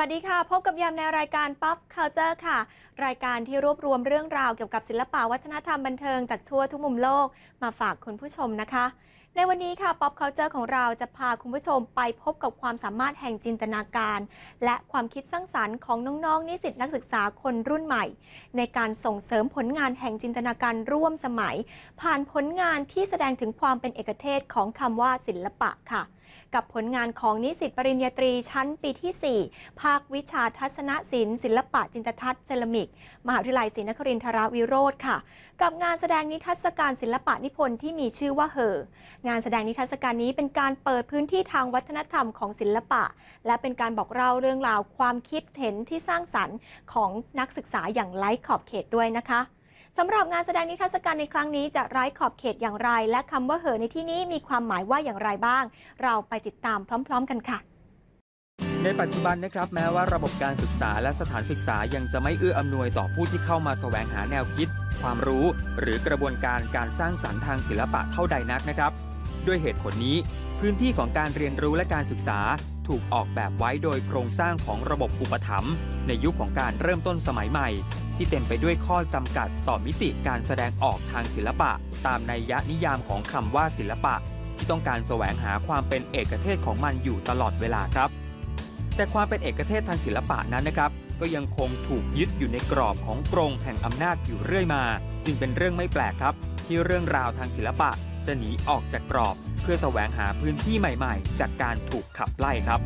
สวัสดีค่ะ พบกับยามในรายการ Pop Culture ค่ะ รายการที่รวบรวมเรื่องราวเกี่ยวกับศิลปะวัฒนธรรมบันเทิงจากทั่วทุกมุมโลกมาฝากคุณผู้ชมนะคะ ในวันนี้ค่ะ Pop Culture ของเราจะพาคุณผู้ชมไปพบกับความสามารถแห่งจินตนาการ และความคิดสร้างสรรค์ของน้องๆ นิสิตนักศึกษาคนรุ่นใหม่ ในการส่งเสริมผลงานแห่งจินตนาการร่วมสมัย ผ่านผลงานที่แสดงถึงความเป็นเอกเทศของคำว่าศิลปะค่ะ กับผลงานของนิสิตปริญญาตรีชั้นปีที่ 4 ภาควิชาทัศนศิลป์ศิลปะจินตทัศน์เซรามิก มหาวิทยาลัยศรีนครินทราวิโรธค่ะ กับงานแสดงนิทรรศการศิลปะนิพนธ์ที่มีชื่อว่าเหองานแสดงนิทรรศการนี้เป็นการเปิดพื้นที่ทางวัฒนธรรมของศิลปะ และเป็นการบอกเล่าเรื่องราวความคิดเห็นที่สร้างสรรค์ของนักศึกษาอย่างไร้ขอบเขตด้วยนะคะ สำหรับงานแสดงนิทรรศการในครั้งนี้จะไร้ขอบเขตอย่างไร และคำว่าเหอในที่นี้มีความหมายว่าอย่างไรบ้าง เราไปติดตามพร้อม ๆ กันค่ะในปัจจุบันนะครับแม้ว่าระบบการศึกษาและสถานศึกษายังจะไม่เอื้ออำนวยต่อผู้ที่เข้ามาแสวงหาแนวคิด ความรู้ หรือกระบวนการการสร้างสรรค์ทางศิลปะเท่าใดนักนะครับ ด้วยเหตุผลนี้ พื้นที่ของการเรียนรู้และการศึกษา ถูกออกแบบไว้โดยโครงสร้างของระบบอุปถัมภ์ในยุคของการเริ่มต้นสมัยใหม่ ที่เต็มไปด้วยข้อจำกัดต่อมิติการแสดงออกทางศิลปะ ตามนัยยะนิยามของคำว่าศิลปะ ที่ต้องการแสวงหาความเป็นเอกเทศของมันอยู่ตลอดเวลาครับ แต่ความเป็นเอกเทศทางศิลปะนั้นนะครับ ก็ยังคงถูกยึดอยู่ในกรอบของกรงแห่งอำนาจอยู่เรื่อยมา จึงเป็นเรื่องไม่แปลกครับ ที่เรื่องราวทางศิลปะ จะหนีออกจากกรอบ เพื่อแสวงหาพื้นที่ใหม่ๆ จากการถูกขับไล่ครับ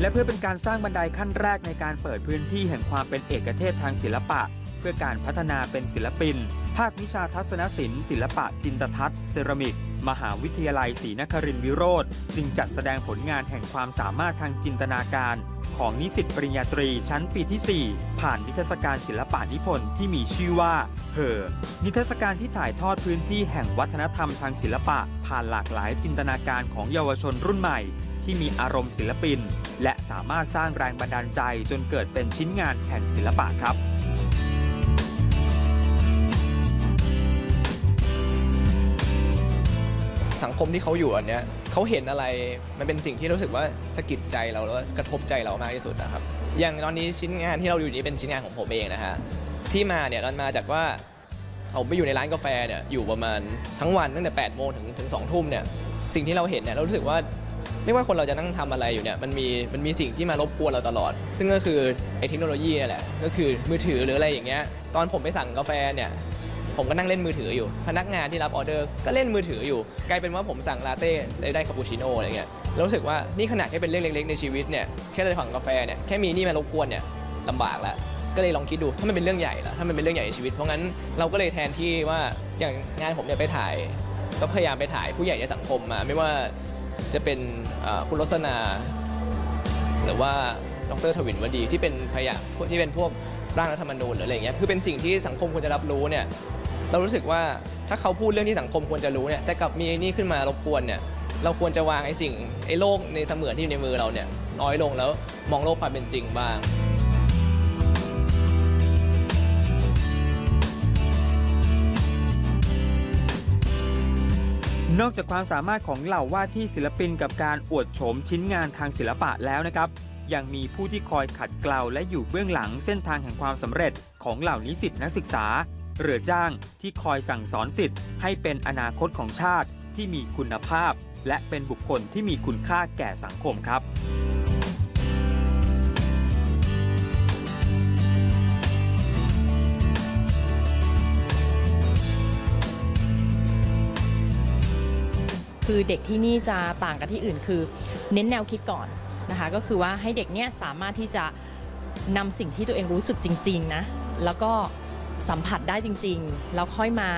และเพื่อเป็นการสร้างบันไดขั้นแรกในการเปิดพื้นที่แห่งความเป็นเอกเทศทางศิลปะ เพื่อการพัฒนาเป็นศิลปิน ภาควิชาทัศนศิลป์ศิลปะจินตทัศน์เซรามิก มหาวิทยาลัยศรีนครินทรวิโรธจึงจัดแสดงผลงานแห่งความสามารถทางจินตนาการ ของนิสิตปริญญาตรีชั้นปีที่ 4 ผ่านนิทรรศการศิลปะนิพนธ์ที่มีชื่อว่าเฮอนิทรรศการที่ถ่ายทอดพื้นที่แห่งวัฒนธรรมทางศิลปะ ผ่านหลากหลายจินตนาการของเยาวชนรุ่นใหม่ ที่มีอารมณ์ศิลปิน และสามารถสร้างแรงบันดาลใจจนเกิดเป็นชิ้นงานแห่งศิลปะครับ สังคมที่เขาอยู่อันเนี้ยเขาเห็นอะไรมันเป็นสิ่งที่รู้สึกว่าสะกิดใจเราแล้วก็กระทบใจเรามากที่สุดนะครับ อย่างตอนนี้ชิ้นงานที่เราอยู่นี้เป็นชิ้นงานของผมเองนะฮะที่มาเนี่ยมันมาจากว่าผมไปอยู่ในร้านกาแฟเนี่ยอยู่ประมาณทั้งวันตั้งแต่8ปดโมงถึงถึงสองทุ่มเนี่ยสิ่งที่เราเห็นเนี่ยเรารู้สึกว่าไม่ว่าคนเราจะนั่งทำอะไรอยู่เนี่ยมันมีมันมีสิ่งที่มารบกวนเราตลอด ซึ่งก็คือไอ้เทคโนโลยีนี่แหละก็คือมือถือหรืออะไรอย่างเงี้ยตอนผมไปสั่งกาแฟเนี่ย ผมก็นั่งเล่นมือถืออยู่ พนักงานที่รับออเดอร์ก็เล่นมือถืออยู่ กลายเป็นว่าผมสั่งลาเต้ได้คาปูชิโน่อะไรเงี้ยแล้วรู้สึกว่านี่ขนาดแค่เป็นเรื่องเล็ก ๆ ในชีวิตเนี่ยแค่เราสั่งกาแฟเนี่ยแค่มีนี่มารบกวนเนี่ยลำบากแล้วก็เลยลองคิดดูถ้ามันเป็นเรื่องใหญ่ละถ้ามันเป็นเรื่องใหญ่ในชีวิตเพราะงั้นเราก็เลยแทนที่ว่าอย่างงานผมเนี่ยไปถ่าย ก็พยายามไปถ่ายผู้ใหญ่ในสังคมมา ไม่ว่าจะเป็นคุณรสนา หรือว่าดรทวินวดีที่เป็นพยาที่เป็นพวกร่างรัฐธรรมนูญหรืออะไรเงี้ยคือเป็นสิ่งที่สังคมควรจะรับรู้เนี่ย เรารู้สึกว่าถ้าเขาพูดเรื่องที่สังคมควรจะรู้เนี่ยแต่กลับมีไอ้นี่ขึ้นมารบกวนเนี่ยเราควรจะวางไอ้สิ่งไอ้โลกในเสมือนที่อยู่ในมือเราเนี่ยน้อยลงแล้วมองโลกความเป็นจริงบ้างนอกจากความสามารถของเหล่าว่าที่ศิลปินกับการอวดโฉมชิ้นงานทางศิลปะแล้วนะครับ ยังมีผู้ที่คอยขัดเกลาและอยู่เบื้องหลังเส้นทางแห่งความสำเร็จของเหล่านิสิตนักศึกษา เรือจ้างที่คอยสั่งสอนสิทธิ์ให้เป็นอนาคตของชาติที่มีคุณภาพ และเป็นบุคคลที่มีคุณค่าแก่สังคมครับคือเด็กที่นี่จะต่างกับที่อื่นคือเน้นแนวคิดก่อนนะคะก็คือว่าให้เด็กเนี่ยสามารถที่จะนำสิ่งที่ตัวเองรู้สึกจริง ๆ นะ แล้วก็ สัมผัสได้จริง ๆ แล้วค่อยมา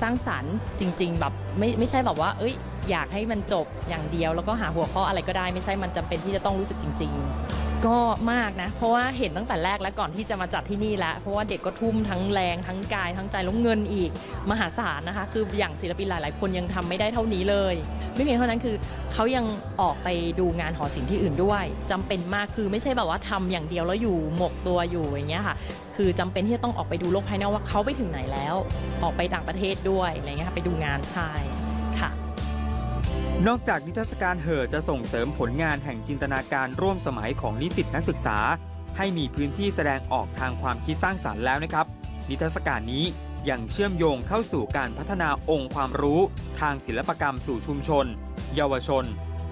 สร้างสรรค์จริง ๆ แบบไม่ไม่ใช่แบบว่า เอ้ย อยากให้มันจบอย่างเดียว แล้วก็หาหัวข้ออะไรก็ได้ไม่ใช่มันจำเป็นที่จะต้องรู้สึกจริง ๆ ก็มากนะ เพราะว่าเห็นตั้งแต่แรกแล้วก่อนที่จะมาจัดที่นี่แล้ว เพราะว่าเด็กก็ทุ่มทั้งแรงทั้งกาย ทั้งใจแล้วเงินอีกมหาศาลนะคะ คืออย่างศิลปินหลาย ๆ คนยังทำไม่ได้เท่านี้เลย ไม่เพียงเท่านั้นคือเขายังออกไปดูงานหอศิลป์ที่อื่นด้วยจำเป็นมากคือไม่ใช่แบบว่าทำอย่างเดียวแล้วอยู่หมกตัวอยู่อย่างเงี้ยค่ะ คือจำเป็นที่จะต้องออกไปดูโลกภายนอกว่าเขาไปถึงไหนแล้ว ออกไปต่างประเทศด้วยอะไรเงี้ยค่ะไปดูงานใช่ นอกจากนิทรรศการเหอจะส่งเสริมผลงานแห่งจินตนาการร่วมสมัยของนิสิตนักศึกษา ให้มีพื้นที่แสดงออกทางความคิดสร้างสรรค์แล้วนะครับ นิทรรศการนี้ยังเชื่อมโยงเข้าสู่การพัฒนาองค์ความรู้ ทางศิลปกรรมสู่ชุมชน เยาวชน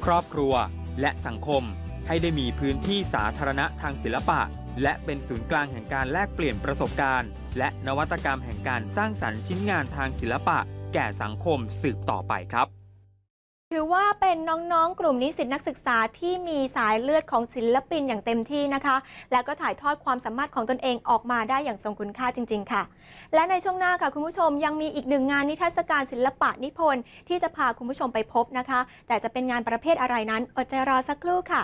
ครอบครัว และสังคม ให้ได้มีพื้นที่สาธารณะทางศิลปะ และเป็นศูนย์กลางแห่งการแลกเปลี่ยนประสบการณ์ และนวัตกรรมแห่งการสร้างสรรค์ชิ้นงานทางศิลปะ แก่สังคมสืบต่อไปครับ ถือว่าเป็นน้องๆ กลุ่มนิสิตนักศึกษาที่มีสายเลือดของศิลปินอย่างเต็มที่นะคะ และก็ถ่ายทอดความสามารถของตนเองออกมาได้อย่างทรงคุณค่าจริง ๆ ค่ะ และในช่วงหน้าค่ะคุณผู้ชมยังมีอีกหนึ่งงานนิทรรศการศิลปะนิพนธ์ที่จะพาคุณผู้ชมไปพบนะคะ แต่จะเป็นงานประเภทอะไรนั้นอดใจรอสักครู่ค่ะ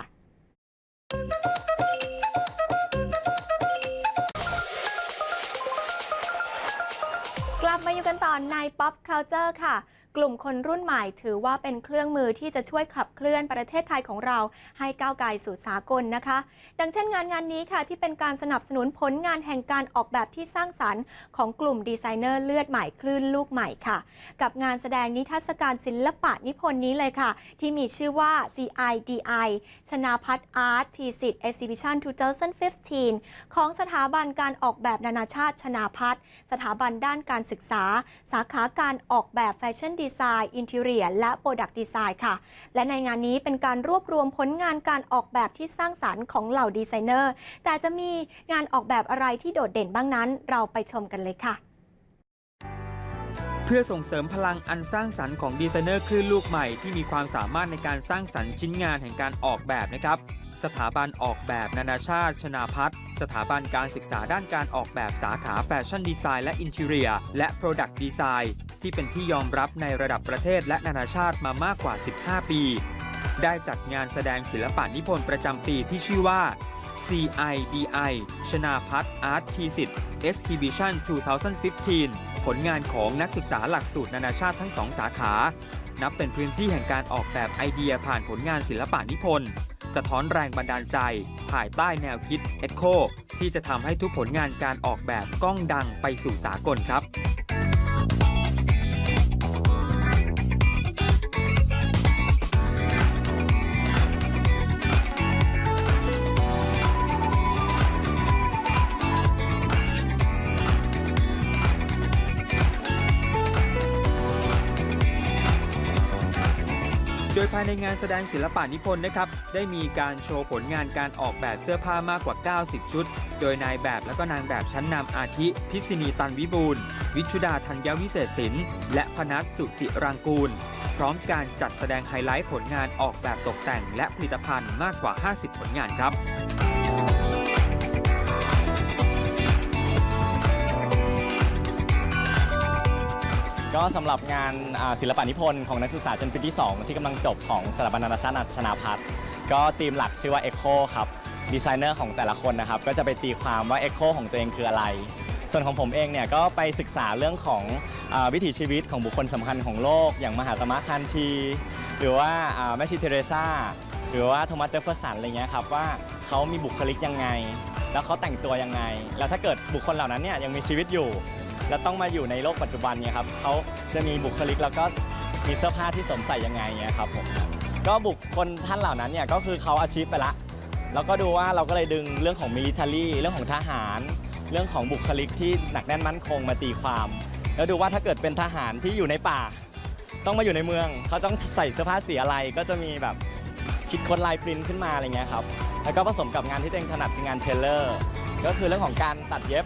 กลับมาอยู่กันต่อใน Pop Culture ค่ะ กลุ่มคนรุ่นใหม่ถือว่าเป็นเครื่องมือที่จะช่วยขับเคลื่อนประเทศไทยของเราให้ก้าวไกลสู่สากลนะคะ ดังเช่นงานงานนี้ค่ะ ที่เป็นการสนับสนุนผลงานแห่งการออกแบบที่สร้างสรรค์ของกลุ่มดีไซเนอร์เลือดใหม่คลื่นลูกใหม่ค่ะ กับงานแสดงนิทรรศการศิลปะนิพนธ์นี้เลยค่ะ ที่มีชื่อว่า CIDI ชนาพัฒน์อาร์ตทีสิทธิ์ Exhibition 2015 ของสถาบันการออกแบบนานาชาติชนาพัฒน์สถาบันด้านการศึกษา สาขาการออกแบบแฟชั่นดีีไซน์อินเทเรียและโปรดักต์ดีไซน์ค่ะ และในงานนี้เป็นการรวบรวมผลงานการออกแบบที่สร้างสรรค์ของเหล่าดีไซเนอร์ แต่จะมีงานออกแบบอะไรที่โดดเด่นบ้างนั้น เราไปชมกันเลยค่ะ เพื่อส่งเสริมพลังอันสร้างสรรค์ของดีไซเนอร์คลื่นลูกใหม่ที่มีความสามารถในการสร้างสรรค์ชิ้นงานแห่งการออกแบบนะครับสถาบันออกแบบนานาชาติ ชนาพัฒน์สถาบันการศึกษาด้านการออกแบบสาขาแฟชั่นดีไซน์และอินเทเรียและโปรดักต์ดีไซน์ ที่เป็นที่ยอมรับในระดับประเทศและนานาชาติมามากกว่า 15 ปี ได้จัดงานแสดงศิลปะนิพนธ์ประจำปีที่ชื่อว่า CIDI ชนาพัฒน์อาร์ตทีสิทธิ์ Exhibition 2015 ผลงานของนักศึกษาหลักสูตรนานาชาติทั้งสองสาขา นับเป็นพื้นที่แห่งการออกแบบไอเดียผ่านผลงานศิลปะนิพนธ์สะท้อนแรงบันดาลใจ ภายใต้แนวคิด Echo ที่จะทำให้ทุกผลงานการออกแบบก้องดังไปสู่สากลครับ ภายในงานแสดงศิลปะนิพนธ์นะครับ ได้มีการโชว์ผลงานการออกแบบเสื้อผ้ามากกว่า 90 ชุด โดยนายแบบและก็นางแบบชั้นนำอาทิ พิษณีตันวิบูลวิชุดาธัญวิเศษศิลป์และพนัสสุจิรังกูล พร้อมการจัดแสดงไฮไลท์ผลงานออกแบบตกแต่งและผลิตภัณฑ์มากกว่า 50 ผลงานครับ ก็สำหรับงานอ่าศิลปะนิพนธ์ของนักศึกษาชั้นปีที่ 2 ที่กำลังจบของสถาบันนานาชาติชนาพัฒน์ก็ธีมหลักชื่อว่า Echo ครับดีไซเนอร์ของแต่ละคนนะครับ ก็จะไปตีความว่า Echo ของตัวเองคืออะไร ส่วนของผมเองเนี่ยก็ไปศึกษาเรื่องของอาวิถีชีวิตของบุคคลสำคัญของโลก อย่างมหาตมะคันธี หรือว่าอ่าแม่ชีเทเรซาหรือว่าโทมัสเจฟเฟอร์สันอะไรเงี้ยครับว่าเขามีบุคลิกยังไง แล้วเขาแต่งตัวยังไง แล้วถ้าเกิดบุคคลเหล่านั้นเนี่ยยังมีชีวิตอยู่ แล้วต้องมาอยู่ในโลกปัจจุบันเนี่ยครับเขาจะมีบุคลิกแล้วก็มีเสื้อผ้าที่สวมใส่ยังไงเนี่ยครับผมก็บุคคลท่านเหล่านั้นเนี่ยก็คือเขาอาชีพไปละ แล้วก็ดูว่าเราก็เลยดึงเรื่องของมิลิเ a รีเรื่องของทหาร เรื่องของบุคลิกที่หนักแน่นมั่นคงมาตีความ แล้วดูว่าถ้าเกิดเป็นทหารที่อยู่ในป่า ต้องมาอยู่ในเมืองเขาต้องใส่เสื้อผ้าสีอะไรก็จะมีแบบคิดค้นลายปริ้นขึ้นมาอะไรเงี้ยครับแล้วก็ผสมกับงานที่ตัวเองถนัดคืองานเทเลอร์ ก็คือเรื่องของการตัดเย็บ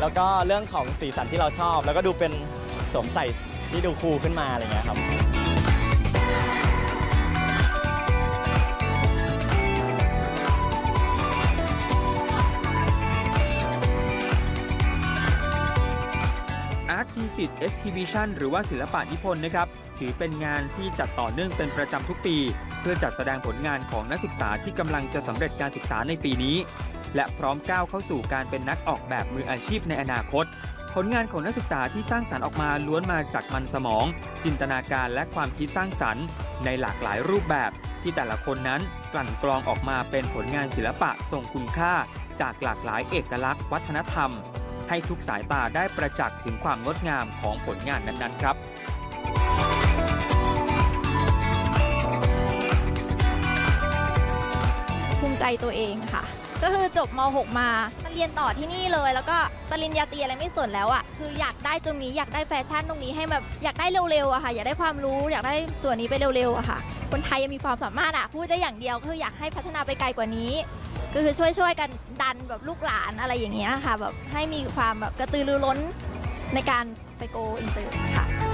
แล้วก็เรื่องของสีสันที่เราชอบ แล้วก็ดูเป็นสวมใส่ที่ดูคูลขึ้นมาอะไรเงี้ยครับอาร์ตที Thesis Exhibition หรือว่าศิลปะนิพนธ์นะครับ ถือเป็นงานที่จัดต่อเนื่องเป็นประจำทุกปี เพื่อจัดแสดงผลงานของนักศึกษาที่กำลังจะสำเร็จการศึกษาในปีนี้ และพร้อมก้าวเข้าสู่การเป็นนักออกแบบมืออาชีพในอนาคต ผลงานของนักศึกษาที่สร้างสรรค์ออกมาล้วนมาจากมันสมอง จินตนาการและความคิดสร้างสรรค์ ในหลากหลายรูปแบบ ที่แต่ละคนนั้นกลั่นกรองออกมาเป็นผลงานศิลปะทรงคุณค่า จากหลากหลายเอกลักษณ์ วัฒนธรรม ให้ทุกสายตาได้ประจักษ์ถึงความงดงามของผลงานนั้นๆ ครับภูมิใจตัวเองค่ะ ก็คือจบม .6 มามาเรียนต่อที่นี่เลย แล้วก็ปริญญาตรีอะไรไม่สนแล้วอะ่ะคืออยากได้ตรงนี้อยากได้แฟชั่นตรงนี้ให้แบบอยากได้เร็วๆอะค่ะ อยากได้ความรู้อยากได้ส่วนนี้ไปเร็วๆอะค่ะ คนไทยยังมีความสามารถอะพูดได้อย่างเดียวก็คืออยากให้พัฒนาไปไกลกว่านี้ ก็คือช่วยๆกันดันแบบลูกหลานอะไรอย่างเงี้ยค่ะแบบให้มีความแบบกระตือรือร้นในการไปโกอินเตอร์ค่ะ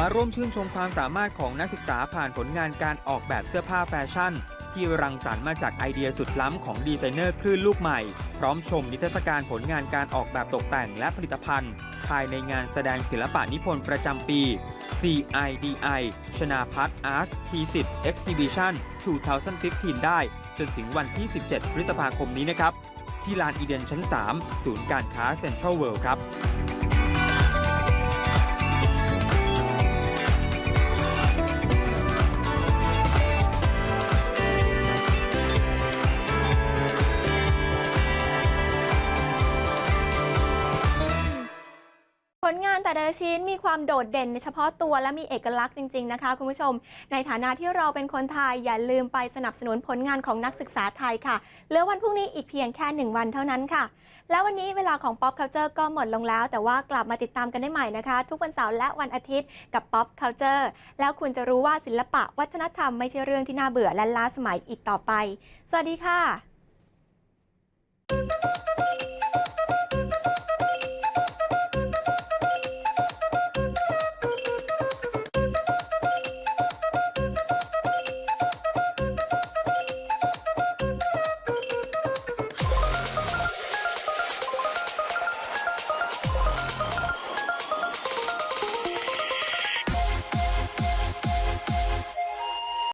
มาร่วมชื่นชมความสามารถของนักศึกษาผ่านผลงานการออกแบบเสื้อผ้าแฟชั่น ที่รังสรรค์มาจากไอเดียสุดล้ำของดีไซเนอร์คลื่นลูกใหม่ พร้อมชมนิทรรศการผลงานการออกแบบตกแต่งและผลิตภัณฑ์ ภายในงานแสดงศิลปะนิพนธ์ประจำปี CIDI ชนาพัฒน์ Arts T10 Exhibition 2015 ได้ จนถึงวันที่ 17 พฤษภาคมนี้นะครับ ที่ลานอีเดนชั้น 3 ศูนย์การค้าเซ็นทรัลเวิลด์ครับ แต่ละชิ้นมีความโดดเด่นเฉพาะตัวและมีเอกลักษณ์จริง ๆ นะคะ คุณผู้ชม ในฐานะที่เราเป็นคนไทยอย่าลืมไปสนับสนุนผลงานของนักศึกษาไทยค่ะเหลือวันพรุ่งนี้อีกเพียงแค่ 1 วันเท่านั้นค่ะ แล้ววันนี้เวลาของ Pop Culture ก็หมดลงแล้ว แต่ว่ากลับมาติดตามกันได้ใหม่นะคะ ทุกวันเสาร์และวันอาทิตย์กับ Pop Culture แล้วคุณจะรู้ว่าศิลปะวัฒนธรรมไม่ใช่เรื่องที่น่าเบื่อและล้าสมัยอีกต่อไป สวัสดีค่ะ